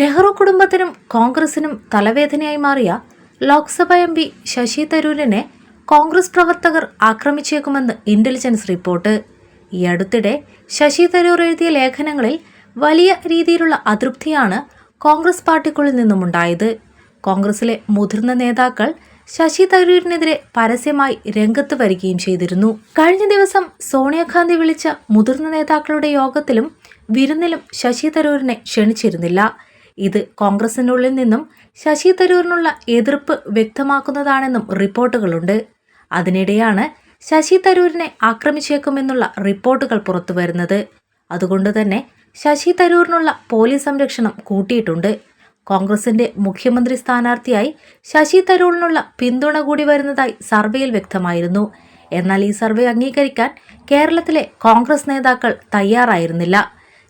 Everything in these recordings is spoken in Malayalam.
നെഹ്റു കുടുംബത്തിനും കോൺഗ്രസിനും തലവേദനയായി മാറിയ ലോക്സഭ എം പി ശശി തരൂരിനെ കോൺഗ്രസ് പ്രവർത്തകർ ആക്രമിച്ചേക്കുമെന്ന് ഇന്റലിജൻസ് റിപ്പോർട്ട്. ഈ അടുത്തിടെ ശശി തരൂർ എഴുതിയ ലേഖനങ്ങളിൽ വലിയ രീതിയിലുള്ള അതൃപ്തിയാണ് കോൺഗ്രസ് പാർട്ടിക്കുള്ളിൽ നിന്നുമുണ്ടായത്. കോൺഗ്രസിലെ മുതിർന്ന നേതാക്കൾ ശശി തരൂരിനെതിരെ പരസ്യമായി രംഗത്ത് വരികയും ചെയ്തിരുന്നു. കഴിഞ്ഞ ദിവസം സോണിയാഗാന്ധി വിളിച്ച മുതിർന്ന നേതാക്കളുടെ യോഗത്തിലും വിരുന്നിലും ശശി തരൂരിനെ ക്ഷണിച്ചിരുന്നില്ല. ഇത് കോൺഗ്രസിനുള്ളിൽ നിന്നും ശശി തരൂരിനുള്ള എതിർപ്പ് വ്യക്തമാക്കുന്നതാണെന്നും റിപ്പോർട്ടുകളുണ്ട്. അതിനിടെയാണ് ശശി തരൂരിനെ ആക്രമിച്ചേക്കുമെന്നുള്ള റിപ്പോർട്ടുകൾ പുറത്തുവരുന്നത്. അതുകൊണ്ട് തന്നെ ശശി തരൂരിനുള്ള പോലീസ് സംരക്ഷണം കൂട്ടിയിട്ടുണ്ട്. കോൺഗ്രസിന്റെ മുഖ്യമന്ത്രി സ്ഥാനാർത്ഥിയായി ശശി തരൂരിനുള്ള പിന്തുണ കൂടി വരുന്നതായി സർവേയിൽ വ്യക്തമായിരുന്നു. എന്നാൽ ഈ സർവേ അംഗീകരിക്കാൻ കേരളത്തിലെ കോൺഗ്രസ് നേതാക്കൾ തയ്യാറായിരുന്നില്ല.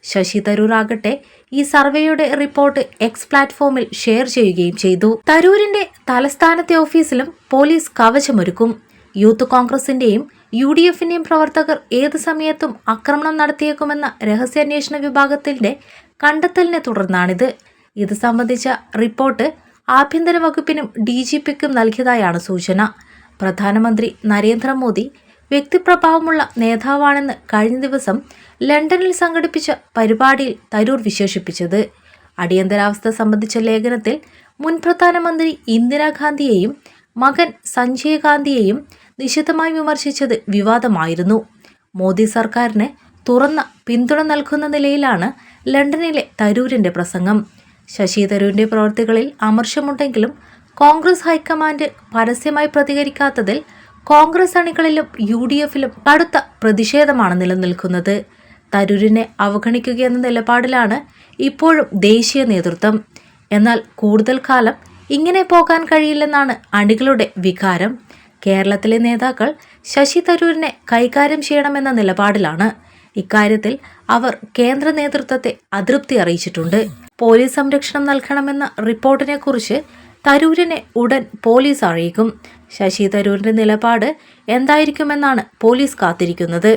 ശശി തരൂർ ആകട്ടെ ഈ സർവേയുടെ റിപ്പോർട്ട് എക്സ് പ്ലാറ്റ്ഫോമിൽ ഷെയർ ചെയ്യുകയും ചെയ്തു. തരൂരിന്റെ തലസ്ഥാനത്തെ ഓഫീസിലും പോലീസ് കവചമൊരുക്കും. യൂത്ത് കോൺഗ്രസിന്റെയും യു ഡി എഫിന്റെയും പ്രവർത്തകർ ഏത് സമയത്തും ആക്രമണം നടത്തിയേക്കുമെന്ന രഹസ്യാന്വേഷണ വിഭാഗത്തിന്റെ കണ്ടെത്തലിനെ തുടർന്നാണിത്. ഇത് സംബന്ധിച്ച റിപ്പോർട്ട് ആഭ്യന്തര വകുപ്പിനും ഡി ജി പിക്കും നൽകിയതായാണ് സൂചന. പ്രധാനമന്ത്രി നരേന്ദ്രമോദി വ്യക്തിപ്രഭാവമുള്ള നേതാവാണെന്ന് കഴിഞ്ഞ ദിവസം ലണ്ടനിൽ സംഘടിപ്പിച്ച പരിപാടിയിൽ തരൂർ വിശേഷിപ്പിച്ചത്. അടിയന്തരാവസ്ഥ സംബന്ധിച്ച ലേഖനത്തിൽ മുൻ പ്രധാനമന്ത്രി ഇന്ദിരാഗാന്ധിയെയും മകൻ സഞ്ജയ് ഗാന്ധിയെയും നിശിതമായി വിമർശിച്ചത് വിവാദമായിരുന്നു. മോദി സർക്കാരിന് തുറന്ന പിന്തുണ നൽകുന്ന നിലയിലാണ് ലണ്ടനിലെ തരൂരിന്റെ പ്രസംഗം. ശശി തരൂരിന്റെ പ്രവൃത്തികളിൽ അമർഷമുണ്ടെങ്കിലും കോൺഗ്രസ് ഹൈക്കമാൻഡ് പരസ്യമായി പ്രതികരിക്കാത്തതിൽ കോൺഗ്രസ് അണികളിലും യു ഡി എഫിലും കടുത്ത പ്രതിഷേധമാണ് നിലനിൽക്കുന്നത്. തരൂരിനെ അവഗണിക്കുകയെന്ന നിലപാടിലാണ് ഇപ്പോഴും ദേശീയ നേതൃത്വം. എന്നാൽ കൂടുതൽ കാലം ഇങ്ങനെ പോകാൻ കഴിയില്ലെന്നാണ് അണികളുടെ വികാരം. കേരളത്തിലെ നേതാക്കൾ ശശി തരൂരിനെ കൈകാര്യം ചെയ്യണമെന്ന നിലപാടിലാണ്. ഇക്കാര്യത്തിൽ അവർ കേന്ദ്ര നേതൃത്വത്തെ അതൃപ്തി അറിയിച്ചിട്ടുണ്ട്. പോലീസ് സംരക്ഷണം നൽകണമെന്ന റിപ്പോർട്ടിനെ കുറിച്ച് തരൂരിനെ ഉടൻ പോലീസ് അറിയിക്കും. ശശി തരൂരിന്റെ നിലപാട് എന്തായിരിക്കുമെന്നാണ് പോലീസ് കാത്തിരിക്കുന്നത്.